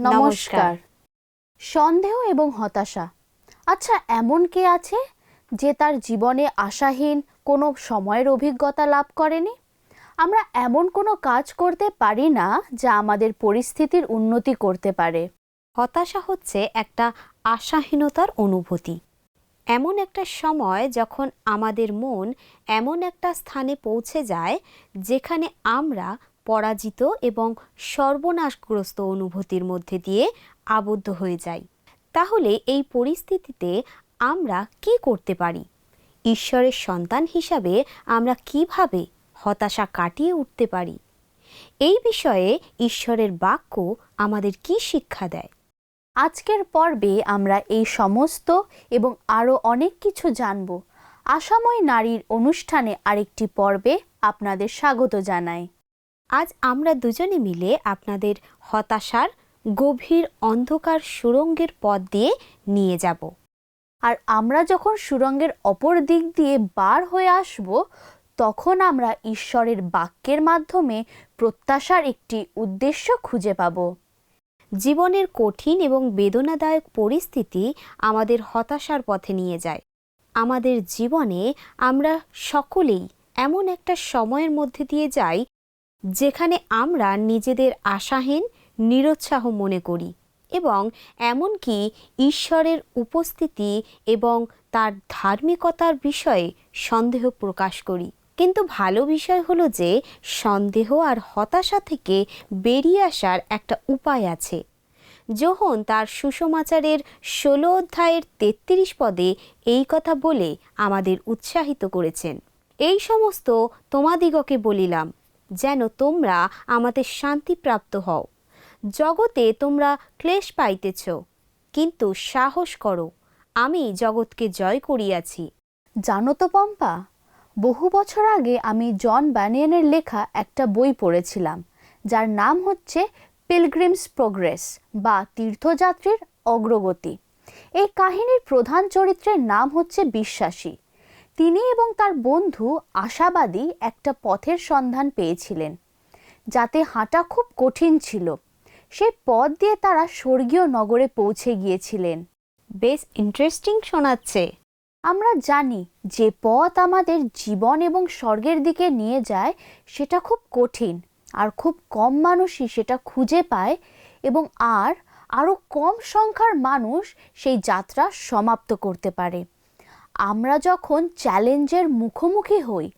নমস্কার। সন্দেহ এবং হতাশা। আচ্ছা এমন কে আছে যে তার জীবনে আশাহীন কোনো সময়ের অভিজ্ঞতা লাভ করেনি? আমরা এমন কোনো কাজ করতে পারি না যা আমাদের পরিস্থিতির উন্নতি করতে পারে। হতাশা হচ্ছে একটা আশাহীনতার অনুভূতি। এমন একটা সময় যখন আমাদের মন এমন একটা স্থানে পৌঁছে যায় যেখানে আমরা পরাজিত এবং সর্বনাশগ্রস্ত অনুভূতির মধ্যে দিয়ে আবদ্ধ হয়ে যাই। তাহলে এই পরিস্থিতিতে আমরা কি করতে পারি? ঈশ্বরের সন্তান হিসাবে আমরা কীভাবে হতাশা কাটিয়ে উঠতে পারি? এই বিষয়ে ঈশ্বরের বাক্য আমাদের কি শিক্ষা দেয়? আজকের পর্বে আমরা এই সমস্ত এবং আরও অনেক কিছু জানব। আশাময় নারীর অনুষ্ঠানে আরেকটি পর্বে আপনাদের স্বাগত জানাই। আজ আমরা দুজনে মিলে আপনাদের হতাশার, গভীর অন্ধকার সুরঙ্গের পথ দিয়ে নিয়ে যাব। আর আমরা যখন সুরঙ্গের অপর দিক দিয়ে বার হয়ে আসব, তখন আমরা ঈশ্বরের বাক্যের মাধ্যমে প্রত্যাশার একটি উদ্দেশ্য খুঁজে পাব। জীবনের কঠিন এবং বেদনাদায়ক পরিস্থিতি আমাদের হতাশার পথে নিয়ে যায়। আমাদের জীবনে আমরা সকলেই এমন একটা সময়ের মধ্যে দিয়ে যাই যেখানে আমরা নিজেদের আশাহীন, নিরুৎসাহ মনে করি এবং এমনকি ঈশ্বরের উপস্থিতি এবং তার ধার্মিকতার বিষয়ে সন্দেহ প্রকাশ করি। কিন্তু ভালো বিষয় হলো যে সন্দেহ আর হতাশা থেকে বেরিয়ে আসার একটা উপায় আছে। যোহন তার সুষমাচারের ষোলো অধ্যায়ের তেত্রিশ পদে এই কথা বলে আমাদের উৎসাহিত করেছেন, এই সমস্ত তোমাদিগকে বলিলাম যেন তোমরা আমাদের শান্তিপ্রাপ্ত হও। জগতে তোমরা ক্লেশ পাইতেছ, কিন্তু সাহস করো, আমি জগৎকে জয় করিয়াছি। জানো তো পম্পা, বহু বছর আগে আমি জন ব্যানিয়নের লেখা একটা বই পড়েছিলাম, যার নাম হচ্ছে পিলগ্রিমস প্রোগ্রেস বা তীর্থযাত্রীর অগ্রগতি। এই কাহিনীর প্রধান চরিত্রের নাম হচ্ছে বিশ্বাসী। তিনি এবং তার বন্ধু আশাবাদী একটা পথের সন্ধান পেয়েছিলেন, যাতে হাঁটা খুব কঠিন ছিল। সেই পথ দিয়ে তারা স্বর্গীয় নগরে পৌঁছে গিয়েছিলেন। বেশ ইন্টারেস্টিং শোনাচ্ছে। আমরা জানি যে পথ আমাদের জীবন এবং স্বর্গের দিকে নিয়ে যায়, সেটা খুব কঠিন, আর খুব কম মানুষই সেটা খুঁজে পায় এবং আর আরও কম সংখ্যার মানুষ সেই যাত্রা সমাপ্ত করতে পারে। আমরা যখন চ্যালেঞ্জের মুখোমুখি হই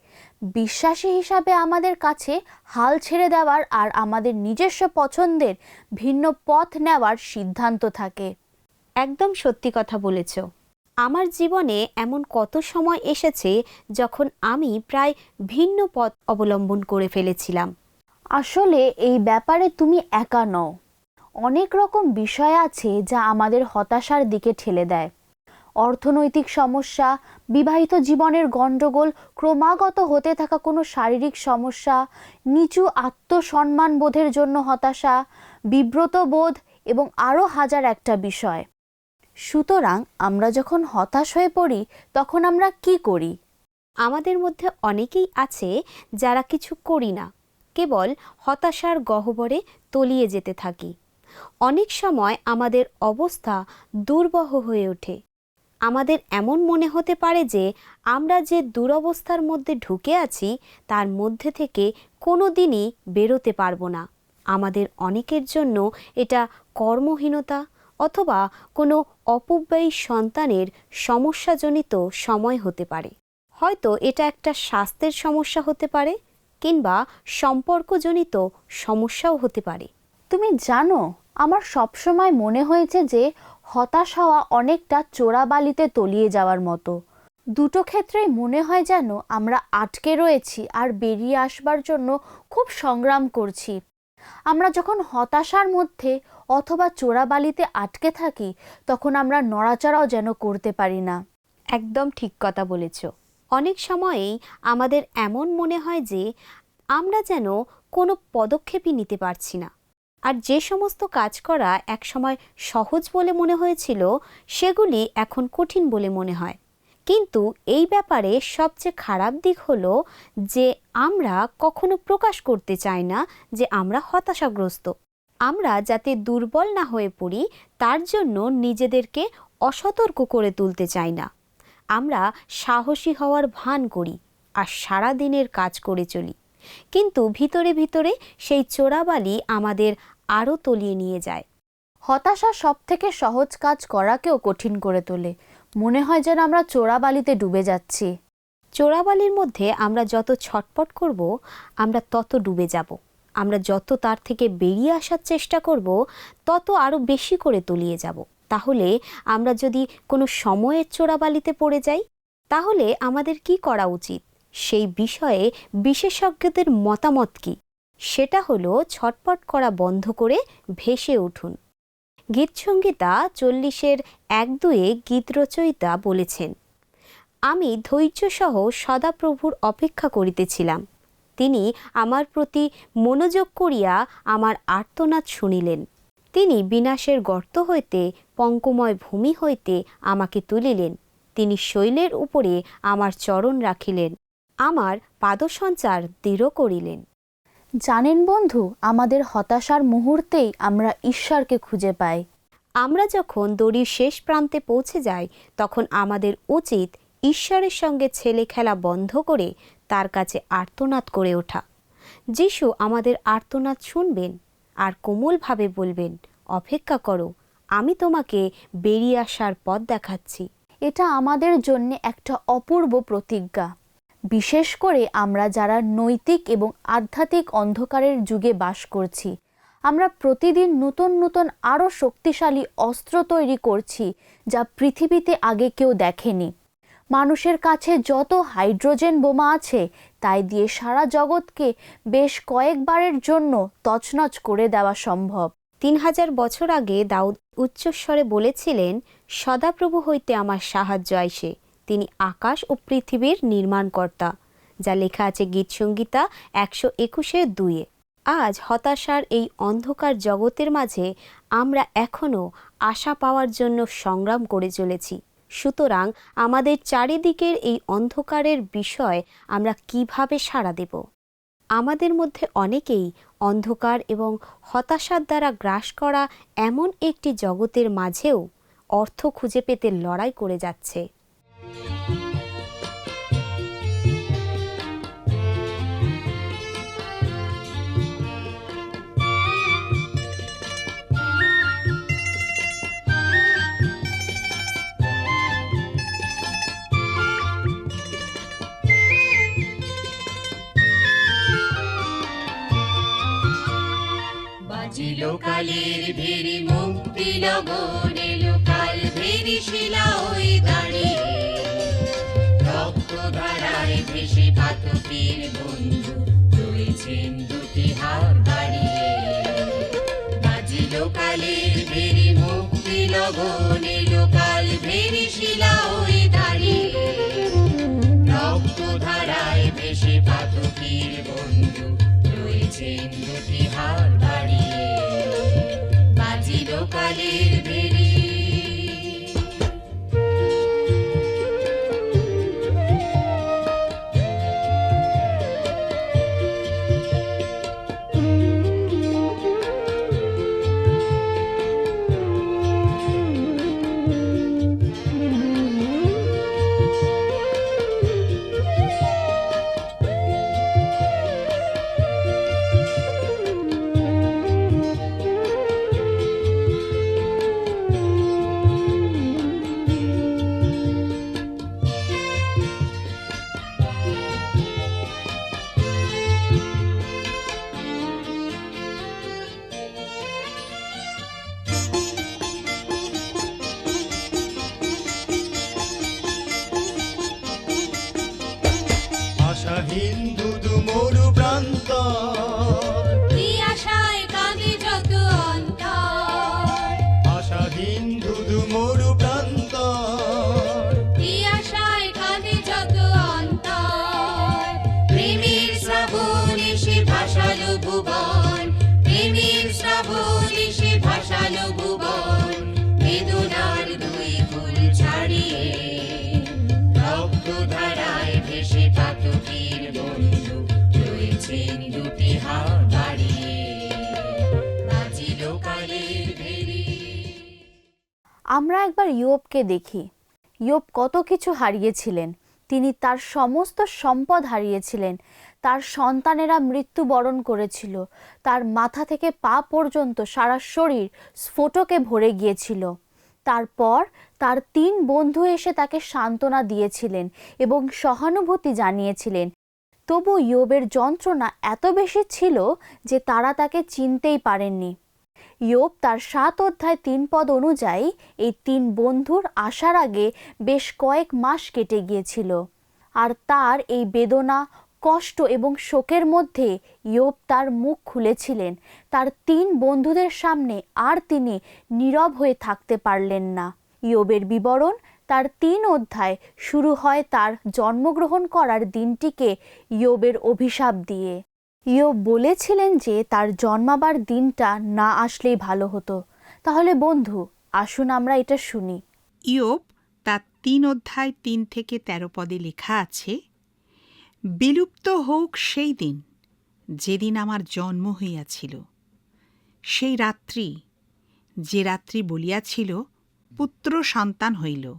বিশ্বাসী হিসাবে আমাদের কাছে হাল ছেড়ে দেওয়ার আর আমাদের নিজস্ব পছন্দের ভিন্ন পথ নেওয়ার সিদ্ধান্ত থাকে। একদম সত্যি কথা বলেছ। আমার জীবনে এমন কত সময় এসেছে যখন আমি প্রায় ভিন্ন পথ অবলম্বন করে ফেলেছিলাম। আসলে এই ব্যাপারে তুমি একা নও। অনেক রকম বিষয় আছে যা আমাদের হতাশার দিকে ঠেলে দেয়। অর্থনৈতিক সমস্যা, বিবাহিত জীবনের গণ্ডগোল, ক্রমাগত হতে থাকা কোনো শারীরিক সমস্যা, নিচু আত্মসম্মান বোধের জন্য হতাশা, বিব্রত বোধ এবং আরও হাজার একটা বিষয়। সুতরাং আমরা যখন হতাশ হয়ে পড়ি, তখন আমরা কি করি? আমাদের মধ্যে অনেকেই আছে যারা কিছু করি না, কেবল হতাশার গহ্বরে তলিয়ে যেতে থাকি। অনেক সময় আমাদের অবস্থা দুর্বহ হয়ে ওঠে। আমাদের এমন মনে হতে পারে যে আমরা যে দুরবস্থার মধ্যে ঢুকে আছি, তার মধ্যে থেকে কোনো দিনই বেরোতে পারব না। আমাদের অনেকের জন্য এটা কর্মহীনতা অথবা কোনো অপব্যয়ী সন্তানের সমস্যাজনিত সময় হতে পারে। হয়তো এটা একটা স্বাস্থ্যের সমস্যা হতে পারে কিংবা সম্পর্কজনিত সমস্যাও হতে পারে। তুমি জানো, আমার সবসময় মনে হয়েছে যে হতাশ হওয়া অনেকটা চোরাবালিতে তলিয়ে যাওয়ার মতো। দুটো ক্ষেত্রেই মনে হয় যেন আমরা আটকে রয়েছি আর বেরিয়ে আসবার জন্য খুব সংগ্রাম করছি। আমরা যখন হতাশার মধ্যে অথবা চোরাবালিতে আটকে থাকি, তখন আমরা নড়াচড়াও যেন করতে পারি না। একদম ঠিক কথা বলেছ। অনেক সময়েই আমাদের এমন মনে হয় যে আমরা যেন কোনো পদক্ষেপই নিতে পারছি না। আর যে সমস্ত কাজ করা একসময় সহজ বলে মনে হয়েছিল, সেগুলি এখন কঠিন বলে মনে হয়। কিন্তু এই ব্যাপারে সবচেয়ে খারাপ দিক হলো যে আমরা কখনো প্রকাশ করতে চাই না যে আমরা হতাশাগ্রস্ত। আমরা যাতে দুর্বল না হয়ে পড়ি, তার জন্য নিজেদেরকে অসতর্ক করে তুলতে চাই না। আমরা সাহসী হওয়ার ভান করি আর সারা দিনের কাজ করে চলি। কিন্তু ভিতরে ভিতরে সেই চোরাবালি আমাদের আরও তলিয়ে নিয়ে যায়। হতাশা সব থেকে সহজ কাজ করাকেও কঠিন করে তোলে। মনে হয় যেন আমরা চোরাবালিতে ডুবে যাচ্ছি। চোরাবালির মধ্যে আমরা যত ছটপট করব, আমরা তত ডুবে যাব। আমরা যত তার থেকে বেরিয়ে আসার চেষ্টা করব, তত আরও বেশি করে তলিয়ে যাব। তাহলে আমরা যদি কোনো সময়ের চোরাবালিতে পড়ে যাই, তাহলে আমাদের কি করা উচিত? সেই বিষয়ে বিশেষজ্ঞদের মতামত কি? সেটা হলো ছটপট করা বন্ধ করে ভেসে উঠুন। গীতসংগীতা চল্লিশের এক দুয়ে গীত রচয়িতা বলেছেন। আমি ধৈর্যসহ সদাপ্রভুর অপেক্ষা করিতেছিলাম। তিনি আমার প্রতি মনোযোগ করিয়া আমার আর্তনাদ শুনিলেন। তিনি বিনাশের গর্ত হইতে, পঙ্কময় ভূমি হইতে আমাকে তুলিলেন। তিনি শৈলের উপরে আমার চরণ রাখিলেন। আমার পাদসঞ্চার দৃঢ় করিলেন। জানেন বন্ধু আমাদের হতাশার মুহূর্তেই আমরা ঈশ্বরকে খুঁজে পাই। আমরা যখন দড়ির শেষ প্রান্তে পৌঁছে যাই তখন আমাদের উচিত ঈশ্বরের সঙ্গে ছেলে খেলা বন্ধ করে তার কাছে আর্তনাদ করে ওঠা। যিশু আমাদের আর্তনাদ শুনবেন আর কোমলভাবে বলবেন অপেক্ষা করো আমি তোমাকে বেরিয়ে আসার পথ দেখাচ্ছি। এটা আমাদের জন্য একটা অপূর্ব প্রতিজ্ঞা। বিশেষ করে আমরা যারা নৈতিক এবং আধ্যাত্মিক অন্ধকারের যুগে বাস করছি, আমরা প্রতিদিন নতুন নতুন আরও শক্তিশালী অস্ত্র তৈরি করছি যা পৃথিবীতে আগে কেউ দেখেনি। মানুষের কাছে যত হাইড্রোজেন বোমা আছে, তাই দিয়ে সারা জগৎকে বেশ কয়েকবারের জন্য তছনছ করে দেওয়া সম্ভব। তিন হাজার বছর আগে দাউদ উচ্চস্বরে বলেছিলেন, সদাপ্রভু হইতে আমার সাহায্য আইসে। তিনি আকাশ ও পৃথিবীর নির্মাণকর্তা, যা লেখা আছে গীতসংগীতা একশো একুশের দুইয়ে আজ হতাশার এই অন্ধকার জগতের মাঝে আমরা এখনও আশা পাওয়ার জন্য সংগ্রাম করে চলেছি। সুতরাং আমাদের চারিদিকের এই অন্ধকারের বিষয় আমরা কীভাবে সাড়া দেব? আমাদের মধ্যে অনেকেই অন্ধকার এবং হতাশার দ্বারা গ্রাস করা এমন একটি জগতের মাঝেও অর্থ খুঁজে পেতে লড়াই করে যাচ্ছে। কালের ভেরি মুক্তি লগন এলো কাল ভেরি শিলা ওই দাঁড়িয়ে রয়েছেন দুটি হাত বাড়িয়ে বাজিল কালের ভেরি মুক্তি লগন এলো কাল ভেরি শিলা। দেখি। ইয়োব কত কিছু হারিয়েছিলেন। তিনি তার সমস্ত সম্পদ হারিয়েছিলেন। তার সন্তানেরা মৃত্যুবরণ করেছিল। তার মাথা থেকে পা পর্যন্ত সারা শরীর স্ফোটকে ভরে গিয়েছিল। তারপর তার তিন বন্ধু এসে তাকে সান্ত্বনা দিয়েছিলেন এবং সহানুভূতি জানিয়েছিলেন। তবু ইয়োবের যন্ত্রণা এত বেশি ছিল যে তারা তাকে চিনতেই পারেননি। ইয়োব তার সাত অধ্যায় তিন পদ অনুযায়ী এই তিন বন্ধুর আসার আগে বেশ কয়েক মাস কেটে গিয়েছিল। আর তার এই বেদনা, কষ্ট এবং শোকের মধ্যে ইয়োব তার মুখ খুলেছিলেন। তার তিন বন্ধুদের সামনে আর তিনি নীরব হয়ে থাকতে পারলেন না। ইয়োবের বিবরণ তার তিন অধ্যায় শুরু হয় তার জন্মগ্রহণ করার দিনটিকে ইয়োবের অভিশাপ দিয়ে। ইয়োব বলেছিলেন যে তার জন্মাবার দিনটা না আসলেই ভালো হতো। তাহলে বন্ধু, আসুন আমরা এটা শুনি। ইয়োব, তার তিন অধ্যায় তিন থেকে তেরো পদে লেখা আছে, বিলুপ্ত হোক সেই দিন, যেদিন আমার জন্ম হইয়াছিল, সেই রাত্রি, যে রাত্রি বলিয়াছিল, পুত্র সন্তান হইল,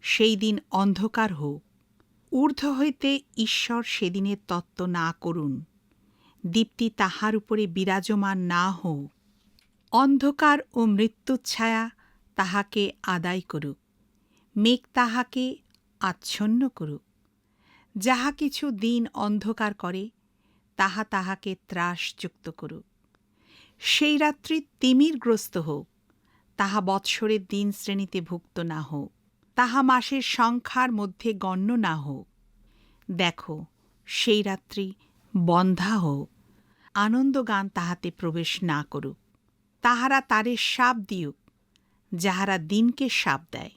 সেই দিন অন্ধকার হোক। ঊর্ধ্ব হইতে ঈশ্বর সেদিনের তত্ত্ব না করুন দীপ্তি তাহার উপরে বিরাজমান না হোক অন্ধকার ও মৃত্যুচ্ছায়া তাহাকে আদায় করুক। মেঘ তাহাকে আচ্ছন্ন করুক। যাহা কিছু দিন অন্ধকার করে, তাহা তাহাকে ত্রাসযুক্ত করুক। সেই রাত্রি তিমিরগ্রস্ত হোক, তাহা বৎসরের দিন শ্রেণীতে ভুক্ত না হোক, তাহা মাসের সংখ্যার মধ্যে গণ্য না হোক। দেখো, সেই রাত্রি বন্ধা হোক আনন্দগান তাহাতে প্রবেশ না করুক। তাহারা তারে সাপ দিউক যাহারা দিনকে সাপ দেয়।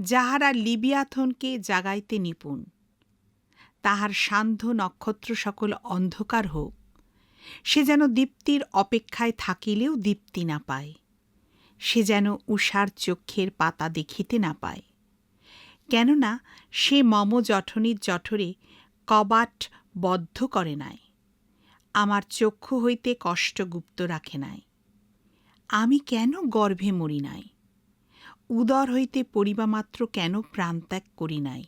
যাহারা লিবিয়াথনকে জাগাইতে নিপুণ, তাহার সান্ধ্য নক্ষত্র সকল অন্ধকার হোক। সে যেন দীপ্তির অপেক্ষায় থাকিলেও দীপ্তি না পায়। সে যেন উষার চক্ষের পাতা দেখিতে না পায়। কেননা সে মম জঠনির জঠরে কবাট বদ্ধ করে নাই। আমার চক্ষু হইতে কষ্ট গুপ্ত রাখে নাই। আমি কেন গর্ভে মরি নাই? উদর হইতে পরিবামাত্র কেন প্রাণত্যাগ করি নাই?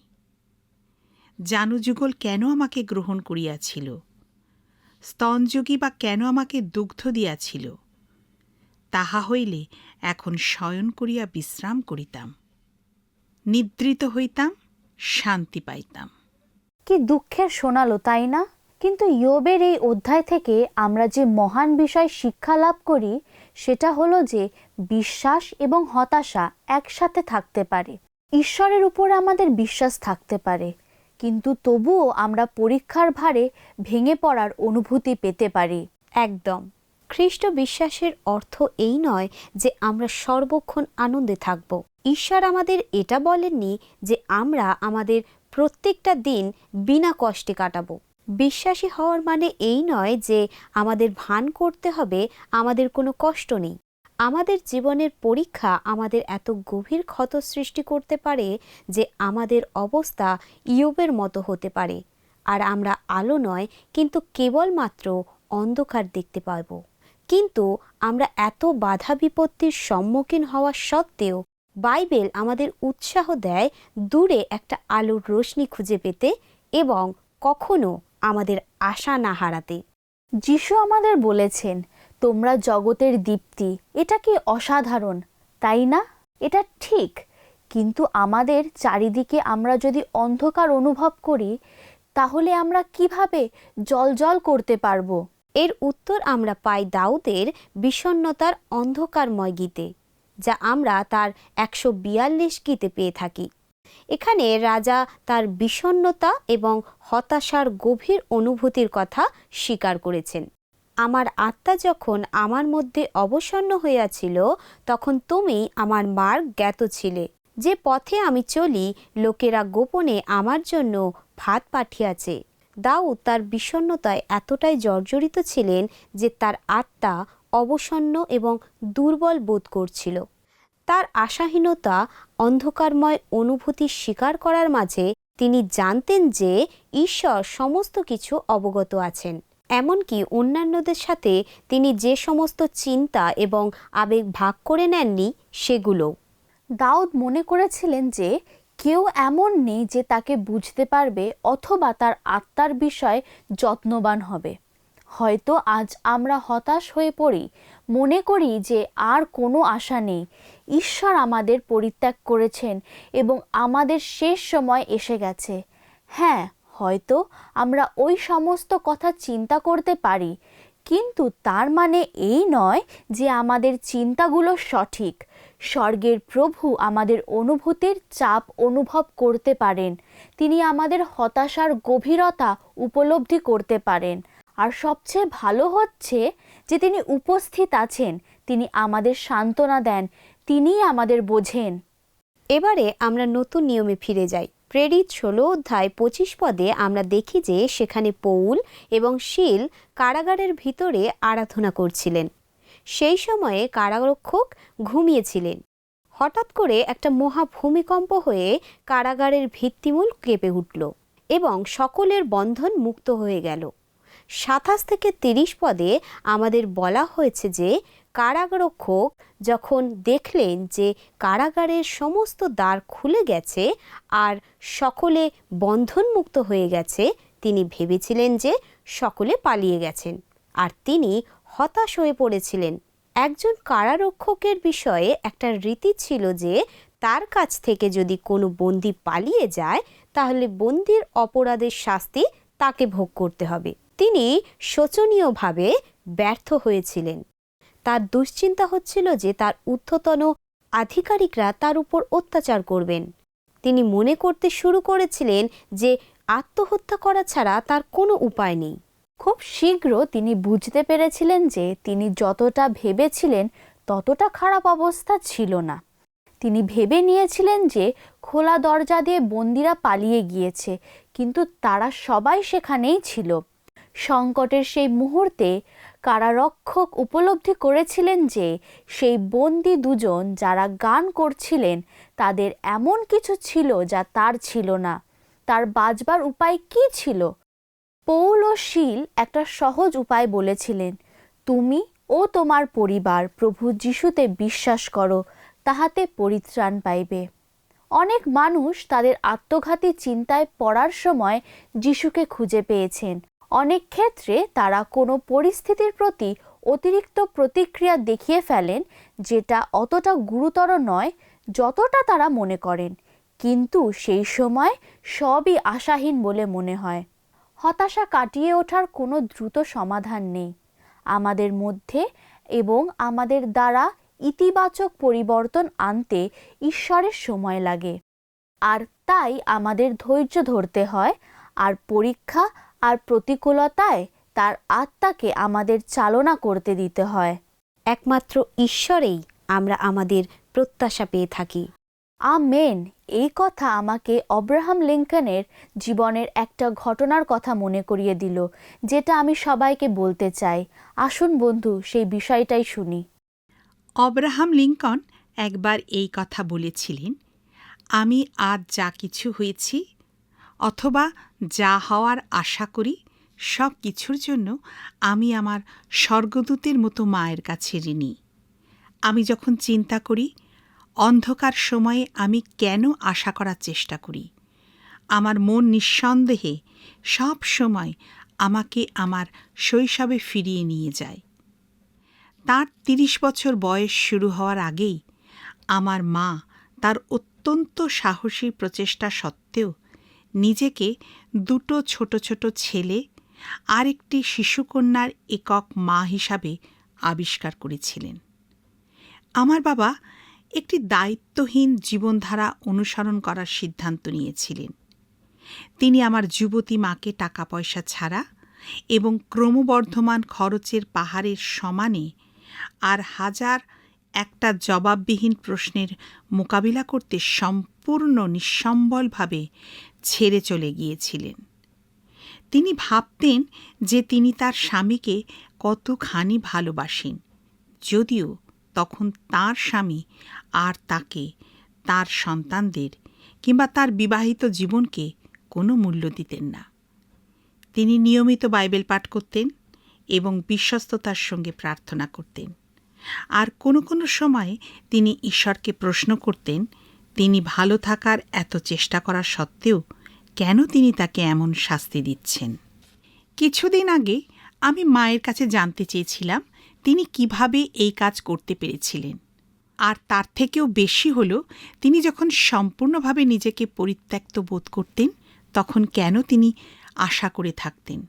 জানুযুগল কেন আমাকে গ্রহণ করিয়াছিল? স্তনযোগী বা কেন আমাকে দুগ্ধ দিয়াছিল? তাহা হইলে এখন শয়ন করিয়া বিশ্রাম করিতাম। নিদ্রিত হইতাম, শান্তি পাইতাম। কি দুঃখের শোনালো, তাই না? কিন্তু ইয়োবের এই অধ্যায় থেকে আমরা যে মহান বিষয় শিক্ষা লাভ করি, সেটা হলো যে বিশ্বাস এবং হতাশা একসাথে থাকতে পারে। ঈশ্বরের উপর আমাদের বিশ্বাস থাকতে পারে, কিন্তু তবুও আমরা পরীক্ষার ভারে ভেঙে পড়ার অনুভূতি পেতে পারি। একদম। খ্রিস্ট বিশ্বাসের অর্থ এই নয় যে আমরা সর্বক্ষণ আনন্দে থাকব। ঈশ্বর আমাদের এটা বলেননি যে আমরা আমাদের প্রত্যেকটা দিন বিনা কষ্টে কাটাবো। বিশ্বাসী হওয়ার মানে এই নয় যে আমাদের ভান করতে হবে, আমাদের কোনো কষ্ট নেই। আমাদের জীবনের পরীক্ষা আমাদের এত গভীর ক্ষত সৃষ্টি করতে পারে যে আমাদের অবস্থা ইয়োবের মতো হতে পারে। আর আমরা আলো নয়, কিন্তু কেবলমাত্র অন্ধকার দেখতে পাব। কিন্তু আমরা এত বাধা বিপত্তির সম্মুখীন হওয়া সত্ত্বেও বাইবেল আমাদের উৎসাহ দেয় দূরে একটা আলোর রোশনি খুঁজে পেতে এবং কখনো আমাদের আশা না হারাতে। যিশু আমাদের বলেছেন, তোমরা জগতের দীপ্তি, এটা কি অসাধারণ, তাই না? এটা ঠিক, কিন্তু আমাদের চারিদিকে আমরা যদি অন্ধকার অনুভব করি, তাহলে আমরা কীভাবে জলজল করতে পারব? এর উত্তর আমরা পাই দাউদের বিষণ্নতার অন্ধকারময় গীতে। যা আমরা তার একশো বিয়াল্লিশ গীতে পেয়ে থাকি। এখানে রাজা তার বিষণ্নতা এবং হতাশার গভীর অনুভূতির কথা স্বীকার করেছেন। আমার আত্মা যখন আমার মধ্যে অবসন্ন হইয়াছিল, তখন তুমি আমার মার্গ জ্ঞাত ছিলে। যে পথে আমি চলি, লোকেরা গোপনে আমার জন্য ভাত পাঠিয়াছে। দাউদ তার বিষণ্নতায় এতটাই জর্জরিত ছিলেন যে তার আত্মা অবসন্ন এবং দুর্বল বোধ করছিল। তার আশাহীনতা, অন্ধকারময় অনুভূতি স্বীকার করার মাঝে তিনি জানতেন যে ঈশ্বর সমস্ত কিছু অবগত আছেন। এমনকি অন্যান্যদের সাথে তিনি যে সমস্ত চিন্তা এবং আবেগ ভাগ করে নেননি সেগুলো দাউদ মনে করেছিলেন যে কেউ এমন নেই যে তাকে বুঝতে পারবে অথবা তার আত্মার বিষয়ে যত্নবান হবে। হয়তো আজ আমরা হতাশ হয়ে পড়ি। মনে করি যে আর কোনো আশা নেই। ঈশ্বর আমাদের পরিত্যাগ করেছেন এবং আমাদের শেষ সময় এসে গেছে। হ্যাঁ হয়তো আমরা ওই সমস্ত কথা চিন্তা করতে পারি। কিন্তু তার মানে এই নয় যে আমাদের চিন্তাগুলো সঠিক। স্বর্গের প্রভু আমাদের অনুভূতির চাপ অনুভব করতে পারেন। তিনি আমাদের হতাশার গভীরতা উপলব্ধি করতে পারেন। আর সবচেয়ে ভালো হচ্ছে যে তিনি উপস্থিত আছেন, তিনি আমাদের সান্ত্বনা দেন, তিনিই আমাদের বোঝেন। এবারে আমরা নতুন নিয়মে ফিরে যাই। প্রেরিত ষোলো অধ্যায় পঁচিশ পদে আমরা দেখি যে সেখানে পৌল এবং শিল কারাগারের ভিতরে আরাধনা করছিলেন। সেই সময়ে কারারক্ষক ঘুমিয়েছিলেন। হঠাৎ করে একটা মহা ভূমিকম্প হয়ে কারাগারের ভিত্তিমূল কেঁপে উঠল এবং সকলের বন্ধন মুক্ত হয়ে গেল। সাতাশ থেকে তিরিশ পদে আমাদের বলা হয়েছে যে কারাগারক্ষক যখন দেখলেন যে কারাগারের সমস্ত দ্বার খুলে গেছে আর সকলে বন্ধনমুক্ত হয়ে গেছে, তিনি ভেবেছিলেন যে সকলে পালিয়ে গেছেন। আর তিনি হতাশ হয়ে পড়েছিলেন। একজন কারারক্ষকের বিষয়ে একটা রীতি ছিল যে তার কাছ থেকে যদি কোনো বন্দি পালিয়ে যায়, তাহলে বন্দির অপরাধের শাস্তি তাকে ভোগ করতে হবে। তিনি শোচনীয়ভাবে ব্যর্থ হয়েছিলেন। তার দুশ্চিন্তা হচ্ছিল যে তার ঊর্ধ্বতন আধিকারিকরা তার উপর অত্যাচার করবেন। তিনি মনে করতে শুরু করেছিলেন যে আত্মহত্যা করা ছাড়া তার কোনো উপায় নেই। খুব শীঘ্র তিনি বুঝতে পেরেছিলেন যে তিনি যতটা ভেবেছিলেন ততটা খারাপ অবস্থা ছিল না। তিনি ভেবে নিয়েছিলেন যে খোলা দরজা দিয়ে বন্দিরা পালিয়ে গিয়েছে, কিন্তু তারা সবাই সেখানেই ছিল। সংকটের সেই মুহূর্তে কারারক্ষক উপলব্ধি করেছিলেন যে সেই বন্দি দুজন যারা গান করছিলেন, তাদের এমন কিছু ছিল যা তার ছিল না। তার বাঁচবার উপায় কী ছিল? পৌল ও শীল একটা সহজ উপায় বলেছিলেন, তুমি ও তোমার পরিবার প্রভু যিশুতে বিশ্বাস করো, তাহাতে পরিত্রাণ পাইবে। অনেক মানুষ তাদের আত্মঘাতী চিন্তায় পড়ার সময় যিশুকে খুঁজে পেয়েছেন। অনেক ক্ষেত্রে তারা কোনো পরিস্থিতির প্রতি অতিরিক্ত প্রতিক্রিয়া দেখিয়ে ফেলেন যেটা অতটা গুরুতর নয় যতটা তারা মনে করেন। কিন্তু সেই সময় সবই আশাহীন বলে মনে হয়। হতাশা কাটিয়ে ওঠার কোনো দ্রুত সমাধান নেই। আমাদের মধ্যে এবং আমাদের দ্বারা ইতিবাচক পরিবর্তন আনতে ঈশ্বরের সময় লাগে। আর তাই আমাদের ধৈর্য ধরতে হয়, আর পরীক্ষা আর প্রতিকূলতায় তার আত্মাকে আমাদের চালনা করতে দিতে হয়। একমাত্র ঈশ্বরেই আমরা আমাদের প্রত্যাশা পেয়ে থাকি। আমেন। এই কথা আমাকে অব্রাহাম লিঙ্কনের জীবনের একটা ঘটনার কথা মনে করিয়ে দিল, যেটা আমি সবাইকে বলতে চাই। আসুন বন্ধু, সেই বিষয়টাই শুনি। অব্রাহাম লিঙ্কন একবার এই কথা বলেছিলেন, আমি আজ যা কিছু হয়েছি অথবা যা হওয়ার আশা করি, সব কিছুর জন্য আমি আমার স্বর্গদূতের মতো মায়ের কাছে ঋণী। আমি যখন চিন্তা করি, অন্ধকার সময়ে আমি কেন আশা করার চেষ্টা করি? আমার মন নিঃসন্দেহে সব সময় আমাকে আমার শৈশবে ফিরিয়ে নিয়ে যায়। তার তিরিশ বছর বয়স শুরু হওয়ার আগেই আমার মা তার অত্যন্ত সাহসী প্রচেষ্টা সত্ত্বেও নিজেকে দুটো ছোট ছোট ছেলে আর একটি শিশুকন্যার একক মা হিসাবে আবিষ্কার করেছিলেন। আমার বাবা একটি দায়িত্বহীন জীবনধারা অনুসরণ করার সিদ্ধান্ত নিয়েছিলেন। তিনি আমার যুবতী মাকে টাকা পয়সা ছাড়া এবং ক্রমবর্ধমান খরচের পাহাড়ের সমানে আর হাজার একটা জবাববিহীন প্রশ্নের মোকাবিলা করতে সম্পূর্ণ নিঃসম্বলভাবে ছেড়ে চলে গিয়েছিলেন। তিনি ভাবতেন যে তিনি তার স্বামীকে কতখানি ভালোবাসেন। যদিও তখন তার স্বামী আর তাকে, তার সন্তানদের কিংবা তার বিবাহিত জীবনকে কোনো মূল্য দিতেন না। তিনি নিয়মিত বাইবেল পাঠ করতেন এবং বিশ্বস্ততার সঙ্গে প্রার্থনা করতেন। আর কোনো কোনো সময় তিনি ঈশ্বরকে প্রশ্ন করতেন তিনি ভালো থাকার এত চেষ্টা করা সত্ত্বেও কেন তিনি তাকে এমন শাস্তি দিচ্ছেন? কিছুদিন আগে আমি মায়ের কাছে জানতে চেয়েছিলাম তিনি কীভাবে এই কাজ করতে পেরেছিলেন। আর তার থেকেও বেশি হলো, তিনি যখন সম্পূর্ণভাবে নিজেকে পরিত্যক্ত বোধ করতেন, তখন কেন তিনি আশা করে থাকতেন?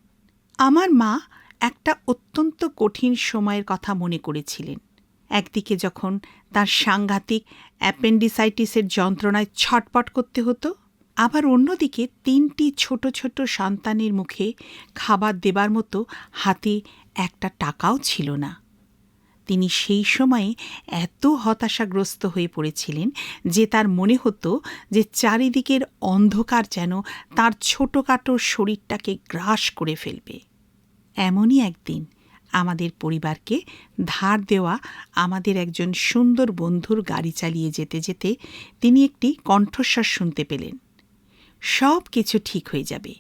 আমার মা একটা অত্যন্ত কঠিন সময়ের কথা মনে করেছিলেন। একদিকে যখন তার সাংঘাতিক অ্যাপেন্ডিসাইটিসের যন্ত্রণায় ছটপট করতে হতো, আবার অন্যদিকে তিনটি ছোট ছোট সন্তানের মুখে খাবার দেবার মতো হাতে একটা টাকাও ছিল না। তিনি সেই সময়ে এত হতাশাগ্রস্ত হয়ে পড়েছিলেন যে তার মনে হতো যে চারিদিকের অন্ধকার যেন তার ছোটোখাটো শরীরটাকে গ্রাস করে ফেলবে। এমনই একদিন আমাদের পরিবারকে ধার দেওয়া, আমাদের একজন সুন্দর বন্ধুর গাড়ি চালিয়ে যেতে যেতে তিনি একটি কণ্ঠস্বর শুনতে পেলেন। সব কিছু ঠিক হয়ে যাবে।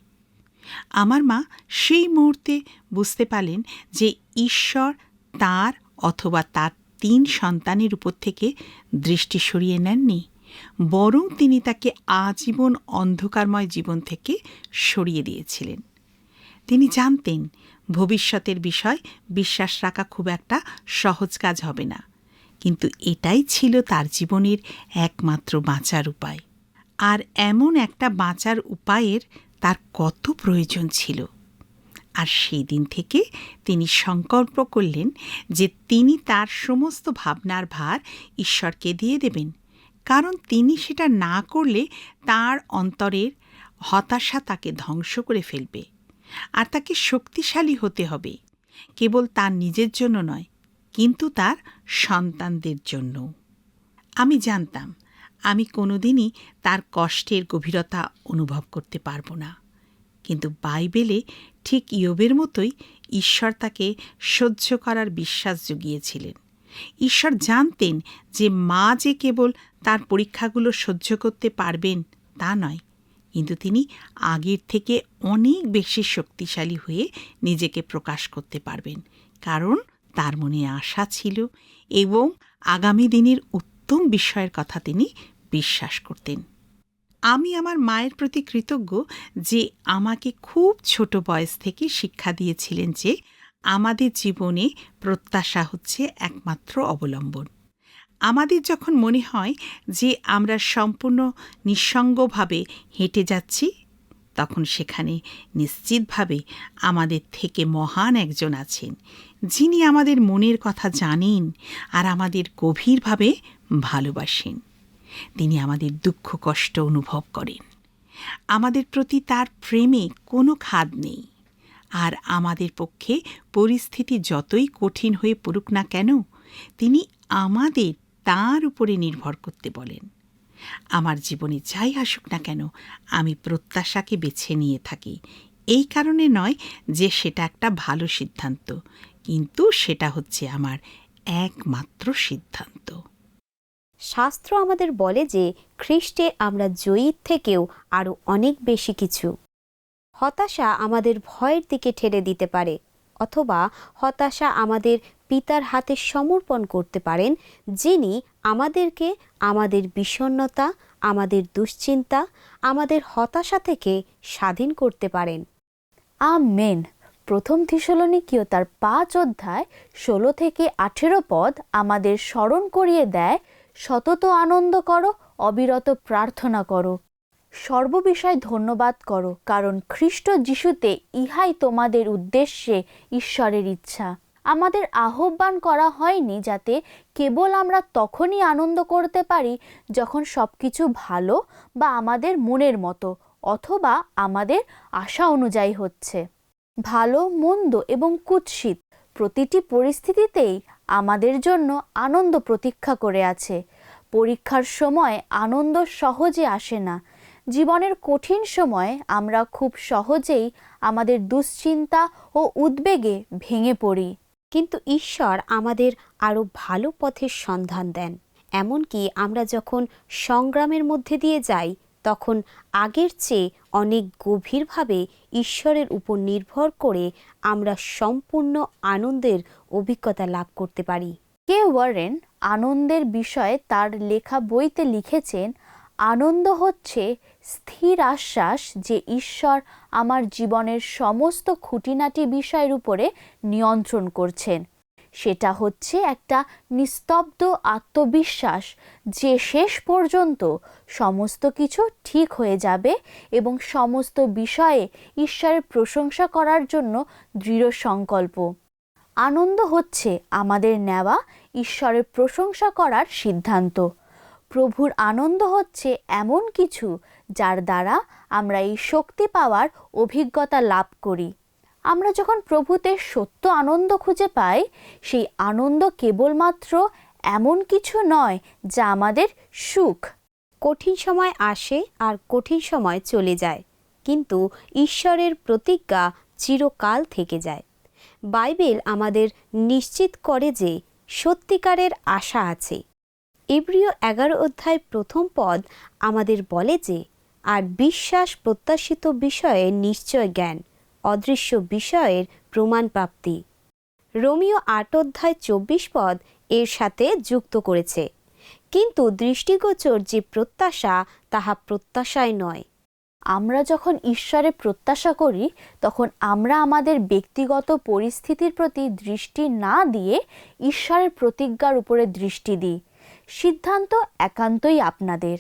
আমার মা সেই মুহূর্তে বুঝতে পারলেন যে ঈশ্বর তার অথবা তার তিন সন্তানের উপর থেকে দৃষ্টি সরিয়ে নেননি, বরং তিনি তাকে আজীবন অন্ধকারময় জীবন থেকে সরিয়ে দিয়েছিলেন। তিনি জানতেন ভবিষ্যতের বিষয় বিশ্বাস রাখা খুব একটা সহজ কাজ হবে না। কিন্তু এটাই ছিল তার জীবনের একমাত্র বাঁচার উপায়। আর এমন একটা বাঁচার উপায়ের তার কত প্রয়োজন ছিল। আর সেই দিন থেকে তিনি সংকল্প করলেন যে তিনি তার সমস্ত ভাবনার ভার ঈশ্বরকে দিয়ে দেবেন। কারণ তিনি সেটা না করলে তার অন্তরের হতাশা তাকে ধ্বংস করে ফেলবে। আর তাকে শক্তিশালী হতে হবে। কেবল তার নিজের জন্য নয়, কিন্তু তার সন্তানদের জন্য। আমি জানতাম, আমি কোনোদিনই তার কষ্টের গভীরতা অনুভব করতে পারব না। কিন্তু বাইবেলে ঠিক ইয়বের মতোই ঈশ্বর তাকে সহ্য করার বিশ্বাস জুগিয়েছিলেন। ঈশ্বর জানতেন যে মা যে কেবল তার পরীক্ষাগুলো সহ্য করতে পারবেন তা নয় কিন্তু তিনি আগের থেকে অনেক বেশি শক্তিশালী হয়ে নিজেকে প্রকাশ করতে পারবেন। কারণ তার মনে আশা ছিল এবং আগামী দিনের উত্তম বিষয়ের কথা তিনি বিশ্বাস করতেন। আমি আমার মায়ের প্রতি কৃতজ্ঞ যে আমাকে খুব ছোট বয়স থেকে শিক্ষা দিয়েছিলেন যে আমাদের জীবনে প্রত্যাশা হচ্ছে একমাত্র অবলম্বন। আমাদের যখন মনে হয় যে আমরা সম্পূর্ণ নিঃসঙ্গভাবে হেঁটে যাচ্ছি, তখন সেখানে নিশ্চিতভাবে আমাদের থেকে মহান একজন আছেন। যিনি আমাদের মনের কথা জানেন আর আমাদের গভীরভাবে ভালোবাসেন। তিনি আমাদের দুঃখ, কষ্ট অনুভব করেন। আমাদের প্রতি তার প্রেমে কোনো খাদ নেই। আর আমাদের পক্ষে পরিস্থিতি যতই কঠিন হয়ে পড়ুক না কেন, তিনি আমাদের তার উপরে নির্ভর করতে বলেন। আমার জীবনে যাই আসুক না কেন, আমি প্রত্যাশাকে বেছে নিয়ে থাকি। এই কারণে নয় যে সেটা একটা ভালো সিদ্ধান্ত, কিন্তু সেটা হচ্ছে আমার একমাত্র সিদ্ধান্ত। শাস্ত্র আমাদের বলে যে, খ্রিস্টে আমরা জয়ীর থেকেও আরও অনেক বেশি কিছু। হতাশা আমাদের ভয়ের দিকে ঠেলে দিতে পারে, অথবা হতাশা আমাদের পিতার হাতে সমর্পণ করতে পারেন, যিনি আমাদেরকে আমাদের বিষণ্ণতা, আমাদের দুশ্চিন্তা, আমাদের হতাশা থেকে স্বাধীন করতে পারেন। আমেন। প্রথম থিসলনিকীয় তার পাঁচ অধ্যায় ষোলো থেকে আঠেরো পদ আমাদের স্মরণ করিয়ে দেয়, সতত আনন্দ করো, অবিরত প্রার্থনা করো। সর্ববিষয় ধন্যবাদ করো, কারণ খ্রিস্ট যিশুতে ইহাই তোমাদের উদ্দেশ্যে ঈশ্বরের ইচ্ছা। আমাদের আহ্বান করা হয়নি যাতে কেবল আমরা তখনই আনন্দ করতে পারি যখন সব কিছু ভালো বা আমাদের মনের মতো, অথবা আমাদের আশা অনুযায়ী হচ্ছে। ভালো, মন্দ এবং কুৎসিত প্রতিটি পরিস্থিতিতেই আমাদের জন্য আনন্দ প্রতীক্ষা করে আছে। পরীক্ষার সময় আনন্দ সহজে আসে না। জীবনের কঠিন সময়ে আমরা খুব সহজেই আমাদের দুশ্চিন্তা ও উদ্বেগে ভেঙে পড়ি। কিন্তু ঈশ্বর আমাদের আরও ভালো পথের সন্ধান দেন। এমনকি আমরা যখন সংগ্রামের মধ্যে দিয়ে যাই, তখন আগের চেয়ে অনেক গভীরভাবে ঈশ্বরের উপর নির্ভর করে আমরা সম্পূর্ণ আনন্দের অভিজ্ঞতা লাভ করতে পারি। কে ওয়ারেন আনন্দের বিষয়ে তার লেখা বইতে লিখেছেন আনন্দ হচ্ছে স্থির আশ্বাস যে ঈশ্বর আমার জীবনের সমস্ত খুঁটিনাটি বিষয়ের উপরে নিয়ন্ত্রণ করছেন। সেটা হচ্ছে একটা নিস্তব্ধ আত্মবিশ্বাস যে শেষ পর্যন্ত সমস্ত কিছু ঠিক হয়ে যাবে এবং সমস্ত বিষয়ে ঈশ্বরের প্রশংসা করার জন্য দৃঢ় সংকল্প। আনন্দ হচ্ছে আমাদের নেওয়া ঈশ্বরের প্রশংসা করার সিদ্ধান্ত। প্রভুর আনন্দ হচ্ছে এমন কিছু যার দ্বারা আমরা এই শক্তি পাওয়ার অভিজ্ঞতা লাভ করি। আমরা যখন প্রভুতে সত্য আনন্দ খুঁজে পাই, সেই আনন্দ কেবলমাত্র এমন কিছু নয় যা আমাদের সুখ। কঠিন সময় আসে আর কঠিন সময় চলে যায়, কিন্তু ঈশ্বরের প্রতিজ্ঞা চিরকাল থেকে যায়। বাইবেল আমাদের নিশ্চিত করে যে সত্যিকারের আশা আছে। এব্রিয় এগারো অধ্যায় প্রথম পদ আমাদের বলে যে, আর বিশ্বাস প্রত্যাশিত বিষয়ে নিশ্চয় জ্ঞান, অদৃশ্য বিষয়ের প্রমাণ প্রাপ্তি। রোমিও আট অধ্যায় চব্বিশ পদ এর সাথে যুক্ত করেছে, কিন্তু দৃষ্টিগোচর যে প্রত্যাশা, তাহা প্রত্যাশায় নয়। আমরা যখন ঈশ্বরে প্রত্যাশা করি, তখন আমরা আমাদের ব্যক্তিগত পরিস্থিতির প্রতি দৃষ্টি না দিয়ে ঈশ্বরের প্রতিজ্ঞার উপরে দৃষ্টি দিই। সিদ্ধান্ত একান্তই আপনাদের।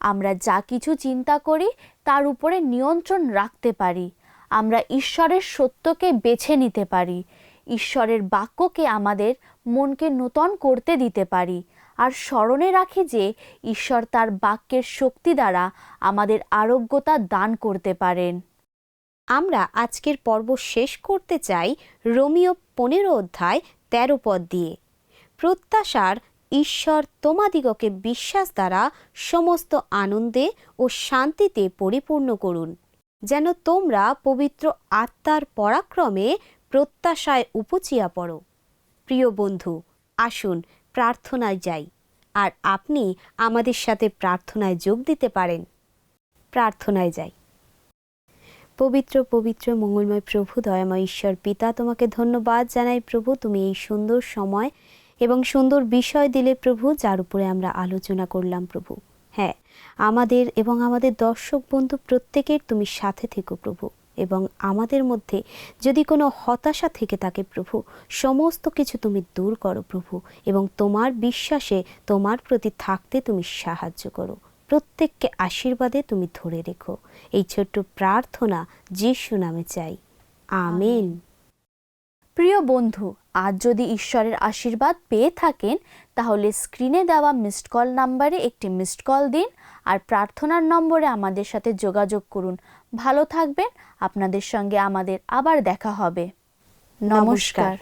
আমরা যা কিছু চিন্তা করি, তার উপরে নিয়ন্ত্রণ রাখতে পারি। আমরা ঈশ্বরের সত্যকে বেছে নিতে পারি। ঈশ্বরের বাক্যকে আমাদের মনকে নূতন করতে দিতে পারি। আর স্মরণে রাখি যে, ঈশ্বর তার বাক্যের শক্তি দ্বারা আমাদের আরোগ্যতা দান করতে পারেন। আমরা আজকের পর্ব শেষ করতে চাই রোমিও পনেরো অধ্যায় তেরো পদ দিয়ে। প্রত্যাশার ঈশ্বর তোমাদিগকে বিশ্বাস দ্বারা সমস্ত আনন্দে ও শান্তিতে পরিপূর্ণ করুন। যেন তোমরা পবিত্র আত্মার পরাক্রমে প্রত্যাশায় উপচিয়া পড়ো। প্রিয় বন্ধু, আসুন প্রার্থনায় যাই, আর আপনি আমাদের সাথে প্রার্থনায় যোগ দিতে পারেন। প্রার্থনায় যাই। পবিত্র পবিত্র, মঙ্গলময় প্রভু, দয়াময় ঈশ্বর, পিতা তোমাকে ধন্যবাদ জানাই প্রভু, তুমি এই সুন্দর সময় এবং সুন্দর বিষয় দিলে প্রভু, যার উপরে আমরা আলোচনা করলাম প্রভু। হ্যাঁ আমাদের এবং আমাদের দর্শক বন্ধু প্রত্যেকের তুমি সাথে থেকো প্রভু এবং আমাদের মধ্যে যদি কোনো হতাশা থেকে থাকে প্রভু, সমস্ত কিছু তুমি দূর করো প্রভু এবং তোমার বিশ্বাসে তোমার প্রতি থাকতে তুমি সাহায্য করো। প্রত্যেককে আশীর্বাদে তুমি ধরে রেখো। এই ছোট্ট প্রার্থনা যিশু নামে চাই। আমেন। প্রিয় বন্ধু, আজ যদি ঈশ্বরের আশীর্বাদ পেয়ে থাকেন, তাহলে স্ক্রিনে দেওয়া মিসড কল নাম্বারে একটি মিসড কল দিন আর প্রার্থনার নম্বরে আমাদের সাথে যোগাযোগ করুন। ভালো থাকবেন, আপনাদের সঙ্গে আমাদের আবার দেখা হবে। নমস্কার।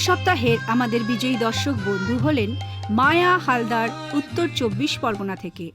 সপ্তাহের আমাদের বিজয়ী দর্শক বন্ধু হলেন মায়া হালদার উত্তর চব্বিশ পরগনা থেকে।